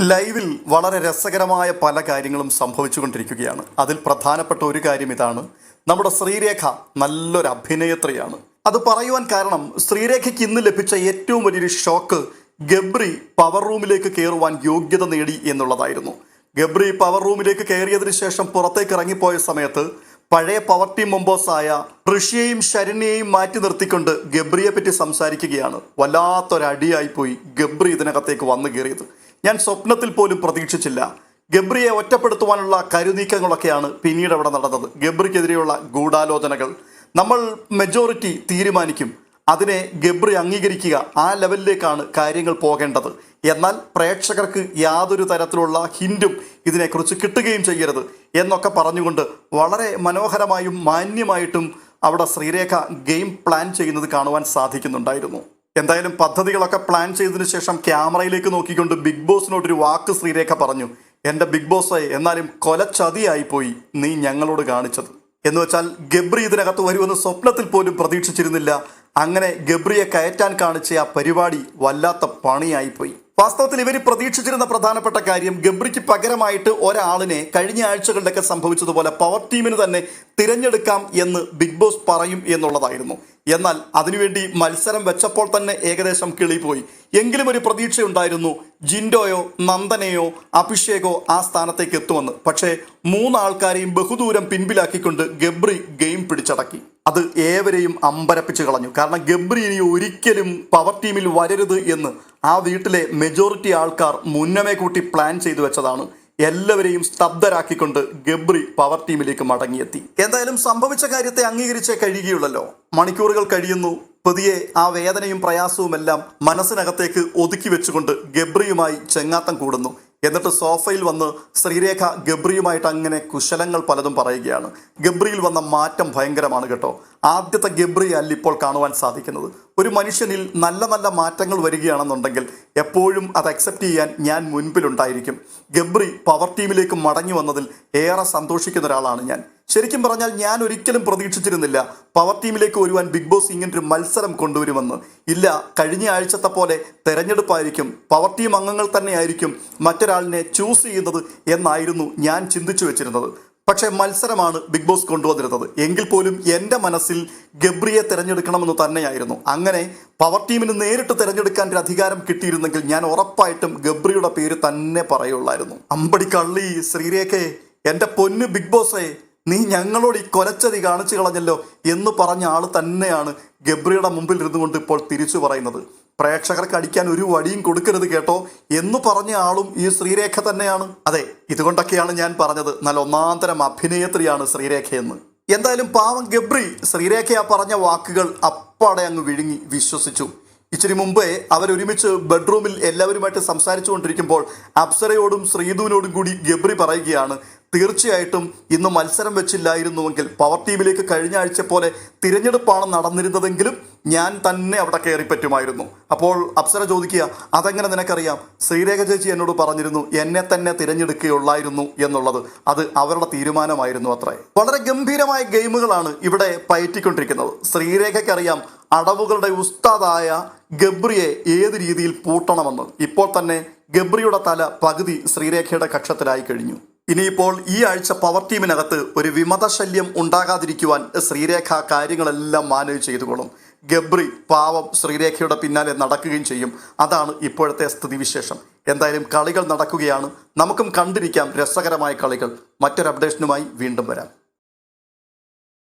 ലൈവിൽ വളരെ രസകരമായ പല കാര്യങ്ങളും സംഭവിച്ചുകൊണ്ടിരിക്കുകയാണ്. അതിൽ പ്രധാനപ്പെട്ട ഒരു കാര്യം ഇതാണ്. നമ്മുടെ ശ്രീരേഖ നല്ലൊരു അഭിനേത്രിയാണ്. അത് പറയുവാൻ കാരണം ശ്രീരേഖയ്ക്ക് ഇന്ന് ലഭിച്ച ഏറ്റവും വലിയൊരു ഷോക്ക് ഗബ്രി പവർ റൂമിലേക്ക് കയറുവാൻ യോഗ്യത നേടി എന്നുള്ളതായിരുന്നു. ഗബ്രി പവർ റൂമിലേക്ക് കയറിയതിനു ശേഷം പുറത്തേക്ക് ഇറങ്ങിപ്പോയ സമയത്ത് പഴയ പവർ ടീം മെമ്പേഴ്സായ ഋഷിയെയും ശരണ്യെയും മാറ്റി നിർത്തിക്കൊണ്ട് ഗബ്രിയെ പറ്റി സംസാരിക്കുകയാണ്. വല്ലാത്തൊരടിയായി പോയി ഗബ്രി ഇതിനകത്തേക്ക് വന്നു കയറിയത് ഞാൻ സ്വപ്നത്തിൽ പോലും പ്രതീക്ഷിച്ചില്ല. ഗബ്രിയെ ഒറ്റപ്പെടുത്തുവാനുള്ള കരുനീക്കങ്ങളൊക്കെയാണ് പിന്നീട് അവിടെ നടന്നത്. ഗബ്രിക്കെതിരെയുള്ള ഗൂഢാലോചനകൾ. നമ്മൾ മെജോറിറ്റി തീരുമാനിക്കും. അതിനെ ഗബ്രി അംഗീകരിക്കുക ആ ലെവലിലേക്കാണ് കാര്യങ്ങൾ പോകേണ്ടത്. എന്നാൽ പ്രേക്ഷകർക്ക് യാതൊരു തരത്തിലുള്ള ഹിൻഡും ഇതിനെക്കുറിച്ച് കിട്ടുകയും ചെയ്യരുത് എന്നൊക്കെ പറഞ്ഞുകൊണ്ട് വളരെ മനോഹരമായും മാന്യമായിട്ടും അവിടെ ശ്രീരേഖ ഗെയിം പ്ലാൻ ചെയ്യുന്നത് കാണുവാൻ സാധിക്കുന്നുണ്ടായിരുന്നു. എന്തായാലും പദ്ധതികളൊക്കെ പ്ലാൻ ചെയ്തതിനു ശേഷം ക്യാമറയിലേക്ക് നോക്കിക്കൊണ്ട് ബിഗ് ബോസിനോടൊരു വാക്ക് ശ്രീരേഖ പറഞ്ഞു. എന്റെ ബിഗ് ബോസ് എന്നാലും കൊലച്ചതിയായിപ്പോയി നീ ഞങ്ങളോട് കാണിച്ചത്. എന്ന് വെച്ചാൽ ഗബ്രി ഇതിനകത്ത് വരുമെന്ന് സ്വപ്നത്തിൽ പോലും പ്രതീക്ഷിച്ചിരുന്നില്ല. അങ്ങനെ ഗബ്രിയെ കയറ്റാൻ കാണിച്ച ആ പരിപാടി വല്ലാത്ത പണിയായിപ്പോയി വാസ്തവത്തിൽ ഇവർ പ്രതീക്ഷിച്ചിരുന്ന പ്രധാനപ്പെട്ട കാര്യം ഗബ്രിക്ക് പകരമായിട്ട് ഒരാളിനെ കഴിഞ്ഞ ആഴ്ചകളിലൊക്കെ സംഭവിച്ചതുപോലെ പവർ ടീമിന് തന്നെ തിരഞ്ഞെടുക്കാം എന്ന് ബിഗ് ബോസ് പറയും എന്നുള്ളതായിരുന്നു. എന്നാൽ അതിനുവേണ്ടി മത്സരം വെച്ചപ്പോൾ തന്നെ ഏകദേശം കിളിപോയി. എങ്കിലും ഒരു പ്രതീക്ഷയുണ്ടായിരുന്നു. ജിൻഡോയോ നന്ദനയോ അഭിഷേകോ ആ സ്ഥാനത്തേക്ക് എത്തുമെന്ന്. പക്ഷേ മൂന്നാൾക്കാരെയും ബഹുദൂരം പിൻപിലാക്കിക്കൊണ്ട് ഗബ്രി ഗെയിം പിടിച്ചടക്കി. അത് ഏവരെയും അമ്പരപ്പിച്ച് കളഞ്ഞു. കാരണം ഗബ്രി ഇനി ഒരിക്കലും പവർ ടീമിൽ വരരുത് എന്ന് ആ വീട്ടിലെ മെജോറിറ്റി ആൾക്കാർ മുന്നമേ കൂട്ടി പ്ലാൻ ചെയ്തു വെച്ചതാണ്. എല്ലാവരെയും സ്തബ്ധരാക്കിക്കൊണ്ട് ഗബ്രി പവർ ടീമിലേക്ക് മടങ്ങിയെത്തി. എന്തായാലും സംഭവിച്ച കാര്യത്തെ അംഗീകരിച്ചേ കഴിയുകയുള്ളല്ലോ. മണിക്കൂറുകൾ കഴിയുന്നു. പുതിയ ആ വേദനയും പ്രയാസവുമെല്ലാം മനസ്സിനകത്തേക്ക് ഒതുക്കി വെച്ചുകൊണ്ട് ഗബ്രിയുമായി ചെങ്ങാത്തം കൂടുന്നു. എന്നിട്ട് സോഫയിൽ വന്ന് ശ്രീരേഖ ഗബ്രിയുമായിട്ട് അങ്ങനെ കുശലങ്ങൾ പലതും പറയുകയാണ്. ഗബ്രിയിൽ വന്ന മാറ്റം ഭയങ്കരമാണ് കേട്ടോ. ആദ്യത്തെ ഗബ്രി അല്ല ഇപ്പോൾ കാണുവാൻ സാധിക്കുന്നത്. ഒരു മനുഷ്യനിൽ നല്ല നല്ല മാറ്റങ്ങൾ വരികയാണെന്നുണ്ടെങ്കിൽ എപ്പോഴും അത് അക്സെപ്റ്റ് ചെയ്യാൻ ഞാൻ മുൻപിലുണ്ടായിരിക്കും. ഗബ്രി പവർ ടീമിലേക്ക് മടങ്ങി വന്നതിൽ ഏറെ സന്തോഷിക്കുന്ന ഒരാളാണ് ഞാൻ. ശരിക്കും പറഞ്ഞാൽ ഞാൻ ഒരിക്കലും പ്രതീക്ഷിച്ചിരുന്നില്ല. പവർ ടീമിലേക്ക് വരുവാൻ ബിഗ് ബോസ് ഇങ്ങനൊരു മത്സരം കൊണ്ടുവരുമെന്ന്. ഇല്ല കഴിഞ്ഞ ആഴ്ചത്തെ പോലെ തെരഞ്ഞെടുപ്പായിരിക്കും. പവർ ടീം അംഗങ്ങൾ തന്നെയായിരിക്കും മറ്റൊരാളിനെ ചൂസ് ചെയ്യുന്നത് എന്നായിരുന്നു ഞാൻ ചിന്തിച്ചു വെച്ചിരുന്നത്. പക്ഷേ മത്സരമാണ് ബിഗ് ബോസ് കൊണ്ടുവന്നിരുന്നത്. എങ്കിൽ പോലും എന്റെ മനസ്സിൽ ഗബ്രിയെ തിരഞ്ഞെടുക്കണമെന്ന് തന്നെയായിരുന്നു. അങ്ങനെ പവർ ടീമിന് നേരിട്ട് തിരഞ്ഞെടുക്കാൻ ഒരു അധികാരം കിട്ടിയിരുന്നെങ്കിൽ ഞാൻ ഉറപ്പായിട്ടും ഗബ്രിയുടെ പേര് തന്നെ പറയുള്ളായിരുന്നു. അമ്പടി കള്ളി ശ്രീരേഖയെ എന്റെ പൊന്ന് ബിഗ് ബോസേ നീ ഞങ്ങളോട് ഈ കൊലച്ചതി കാണിച്ചു കളഞ്ഞല്ലോ എന്ന് പറഞ്ഞ ആൾ തന്നെയാണ് ഗബ്രിയുടെ മുമ്പിൽ ഇരുന്നുകൊണ്ട് ഇപ്പോൾ തിരിച്ചു പറയുന്നത്. പ്രേക്ഷകർക്ക് അടിക്കാൻ ഒരു വടിയും കൊടുക്കരുത് കേട്ടോ എന്ന് പറഞ്ഞ ആളും ഈ ശ്രീരേഖ തന്നെയാണ്. അതെ ഇതുകൊണ്ടൊക്കെയാണ് ഞാൻ പറഞ്ഞത്. നല്ല ഒന്നാന്തരം അഭിനേത്രിയാണ് ശ്രീരേഖയെന്ന് എന്തായാലും പാവം ഗബ്രി ശ്രീരേഖ പറഞ്ഞ വാക്കുകൾ അപ്പാടെ അങ്ങ് വിഴുങ്ങി വിശ്വസിച്ചു. ഇച്ചിരി മുമ്പേ അവരൊരുമിച്ച് ബെഡ്റൂമിൽ എല്ലാവരുമായിട്ട് സംസാരിച്ചു കൊണ്ടിരിക്കുമ്പോൾ അപ്സരയോടും ശ്രീധുവിനോടും കൂടി ഗബ്രി പറയുകയാണ് തീർച്ചയായിട്ടും ഇന്ന് മത്സരം വെച്ചില്ലായിരുന്നുവെങ്കിൽ പവർ ടീമിലേക്ക് കഴിഞ്ഞ ആഴ്ച പോലെ തിരഞ്ഞെടുപ്പാണ് നടന്നിരുന്നതെങ്കിലും ഞാൻ തന്നെ അവിടെ കയറി പറ്റുമായിരുന്നു. അപ്പോൾ അപ്സര ചോദിക്കുക അതെങ്ങനെ നിനക്കറിയാം? ശ്രീരേഖ ചേച്ചി എന്നോട് പറഞ്ഞിരുന്നു എന്നെ തന്നെ തിരഞ്ഞെടുക്കുകയുള്ളായിരുന്നു എന്നുള്ളത്. അത് അവരുടെ തീരുമാനമായിരുന്നു അത്രേ. വളരെ ഗംഭീരമായ ഗെയിമുകളാണ് ഇവിടെ പയറ്റിക്കൊണ്ടിരിക്കുന്നത്. ശ്രീരേഖയ്ക്കറിയാം അടവുകളുടെ ഉസ്താദായ ഗബ്രിയെ ഏത് രീതിയിൽ പൂട്ടണമെന്ന്. ഇപ്പോൾ തന്നെ ഗബ്രിയുടെ തല പകുതി ശ്രീരേഖയുടെ കക്ഷത്തിലായി കഴിഞ്ഞു. ഇനിയിപ്പോൾ ഈ ആഴ്ച പവർ ടീമിനകത്ത് ഒരു വിമതശല്യം ഉണ്ടാകാതിരിക്കുവാൻ ശ്രീരേഖ കാര്യങ്ങളെല്ലാം മാനേജ് ചെയ്തുകൊള്ളും. ഗബ്രി പാവം ശ്രീരേഖയുടെ പിന്നാലെ നടക്കുകയും ചെയ്യും. അതാണ് ഇപ്പോഴത്തെ സ്ഥിതിവിശേഷം. എന്തായാലും കളികൾ നടക്കുകയാണ്. നമുക്കും കണ്ടിരിക്കാം രസകരമായ കളികൾ. മറ്റൊരു അപ്ഡേഷനുമായി വീണ്ടും വരാം.